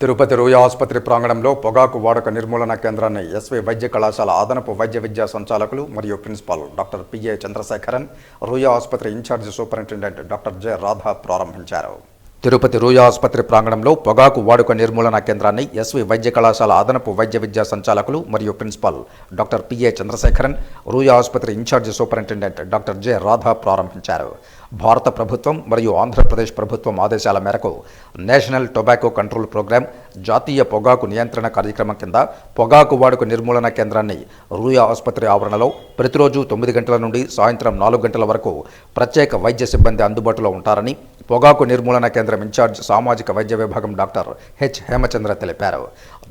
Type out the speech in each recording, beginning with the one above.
తిరుపతి రోయా ఆసుపత్రి ప్రాంగణంలో పొగాకు వాడక నిర్మూలన కేంద్రాన్ని ఎస్వి వైద్య కళాశాల అదనపు వైద్య విద్యా సంచాలకులు మరియు principal doctor PA Chandrasekharan Ruia ఆసుపత్రి incharge superintendent doctor J. Radha ప్రారంభించారు. తిరుపతి రూయ ఆసుపత్రి ప్రాంగణంలో పొగాకు వాడుక నిర్మూలన కేంద్రాన్ని ఎస్వి వైద్య కళాశాల అదనపు వైద్య విద్యా సంచాలకులు మరియు principal doctor PA Chandrasekharan Ruia ఆసుపత్రి incharge superintendent doctor J. Radha ప్రారంభించారు. భారత ప్రభుత్వం మరియు ఆంధ్రప్రదేశ్ ప్రభుత్వం ఆదేశాల మేరకు నేషనల్ టొబాకో కంట్రోల్ ప్రోగ్రాం జాతీయ పొగాకు నియంత్రణ కార్యక్రమం కింద పొగాకు వాడుక నిర్మూలన కేంద్రాన్ని రూయా ఆసుపత్రి ఆవరణలో ప్రతిరోజు తొమ్మిది గంటల నుండి సాయంత్రం నాలుగు గంటల వరకు ప్రత్యేక వైద్య సిబ్బంది అందుబాటులో ఉంటారని పొగాకు నిర్మూలన కేంద్రం ఇన్ఛార్జ్ సామాజిక వైద్య విభాగం డాక్టర్ హెచ్ హేమచంద్ర తెలిపారు.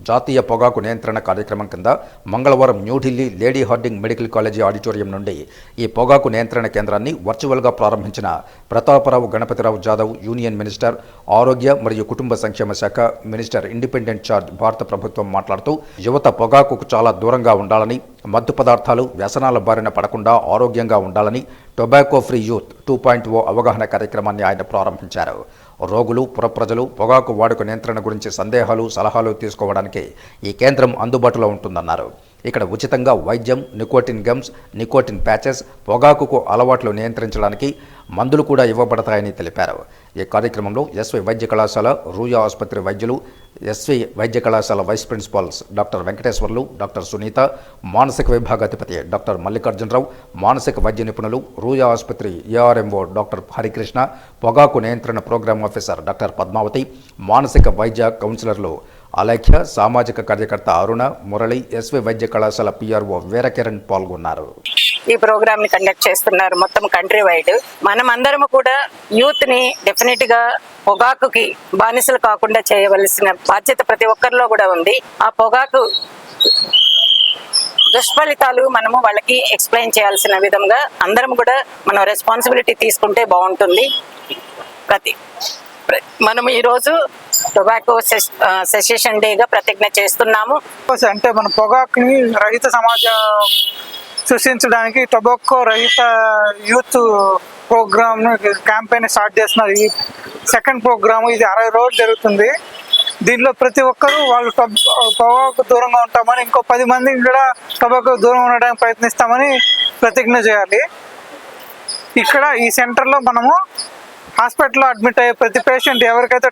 జాతీయ పొగాకు నియంత్రణ కార్యక్రమం కింద మంగళవారం New Delhi lady Harding medical college auditorium నుండి ఈ పొగాకు నియంత్రణ కేంద్రాన్ని వర్చువల్గా ప్రారంభించిన ప్రతాపరావు గణపతిరావు జాదవ్ యూనియన్ మినిస్టర్ ఆరోగ్య మరియు కుటుంబ సంక్షేమ శాఖ మినిస్టర్ ఇండిపెండెంట్ చార్జ్ భారత ప్రభుత్వం మాట్లాడుతూ యువత పొగాకుకు చాలా దూరంగా ఉండాలని మత్తు పదార్థాలు వ్యసనాల బారిన పడకుండా ఆరోగ్యంగా ఉండాలని tobacco free youth two point O అవగాహన కార్యక్రమాన్ని ఆయన ప్రారంభించారు. రోగులు పురప్రజలు పొగాకు వాడుక నియంత్రణ గురించి సందేహాలు సలహాలు తీసుకోవడానికి ఈ కేంద్రం అందుబాటులో ఉంటుందన్నారు. ఇక్కడ ఉచితంగా వైద్యం నికోటిన్ గమ్స్ నికోటిన్ ప్యాచెస్ పొగాకుకు అలవాట్లు నియంత్రించడానికి మందులు కూడా ఇవ్వబడతాయని తెలిపారు. ఈ కార్యక్రమంలో ఎస్వి వైద్య కళాశాల రూయా ఆసుపత్రి వైద్యులు ఎస్వి వైద్య కళాశాల vice principals doctor Venkateswarlu doctor Sunitha మానసిక విభాగాధిపతి డాక్టర్ మల్లికార్జునరావు మానసిక వైద్య నిపుణులు రూయా ఆసుపత్రి ఏఆర్ఎంఓ డాక్టర్ హరికృష్ణ పొగాకు నియంత్రణ ప్రోగ్రామ్ ఆఫీసర్ డాక్టర్ పద్మావతి మానసిక వైద్య కౌన్సిలర్లు అలేఖ్య సామాజిక కార్యకర్త అరుణ మురళి ఎస్వి వైద్య కళాశాల పిఆర్ఓ వీరకిరణ్ పాల్గొన్నారు. ఈ ప్రోగ్రామ్ని కండక్ట్ చేస్తున్నారు మొత్తం కంట్రీ వైడ్. మనం కూడా యూత్ని డెఫినెట్గా పొగాకుకి బానిసలు కాకుండా చేయవలసిన బాధ్యత ప్రతి ఒక్కరిలో కూడా ఉంది. ఆ పొగాకు దుష్ఫలితాలు మనము వాళ్ళకి ఎక్స్ప్లెయిన్ చేయాల్సిన విధంగా అందరం కూడా మనం రెస్పాన్సిబిలిటీ తీసుకుంటే బాగుంటుంది. ప్రతి మనం ఈరోజు టొబాకో సెషన్ డేగా ప్రతిజ్ఞ చేస్తున్నాము. అంటే మన పొగాకుని రహిత సమాజం సృష్టించడానికి టొబాకో రహిత యూత్ ప్రోగ్రామ్ క్యాంపెయిన్ స్టార్ట్ చేస్తున్నారు. ఈ సెకండ్ ప్రోగ్రామ్ ఇది అరవై రోజులు జరుగుతుంది. దీనిలో ప్రతి ఒక్కరూ వాళ్ళు పొగాకు దూరంగా ఉంటామని ఇంకో పది మందికి కూడా టొబాకో దూరం ఉండడానికి ప్రయత్నిస్తామని ప్రతిజ్ఞ చేయాలి. ఇక్కడ ఈ సెంటర్లో మనము హాస్పిటల్లో అడ్మిట్ అయ్యే ప్రతి పేషెంట్ ఎవరికైతే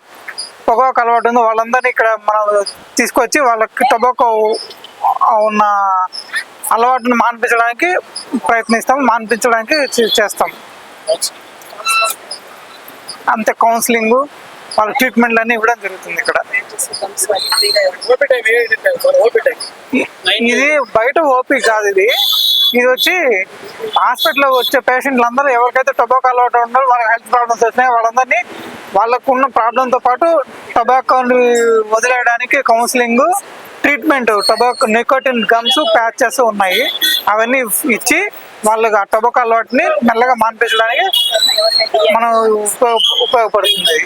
పొగాకు అలవాటు ఉందో వాళ్ళందరినీ ఇక్కడ మనం తీసుకొచ్చి వాళ్ళకి టొబాకో ఉన్న అలవాటును మాన్పించడానికి ప్రయత్నిస్తాం మాన్పించడానికి చేస్తాం. అంతే కౌన్సిలింగ్ వాళ్ళ ట్రీట్మెంట్లు అన్నీ ఇవ్వడం జరుగుతుంది ఇక్కడ. ఇది బయట ఓపీ కాదు ఇది. ఇది వచ్చి హాస్పిటల్లో వచ్చే పేషెంట్లు అందరూ ఎవరికైతే టొబాకో అలవాటు ఉన్నారో వాళ్ళకి హెల్త్ ప్రాబ్లమ్స్ వచ్చినాయి వాళ్ళందరినీ వాళ్ళకు ఉన్న ప్రాబ్లంతో పాటు టొబాకోని వదిలేయడానికి counselling treatment tobacco nicotine gums patches ఉన్నాయి. అవన్నీ ఇచ్చి వాళ్ళకి ఆ టొబాకో అలవాటుని మెల్లగా మాన్పించడానికి మనం ఉపయోగ ఉపయోగపడుతుంది.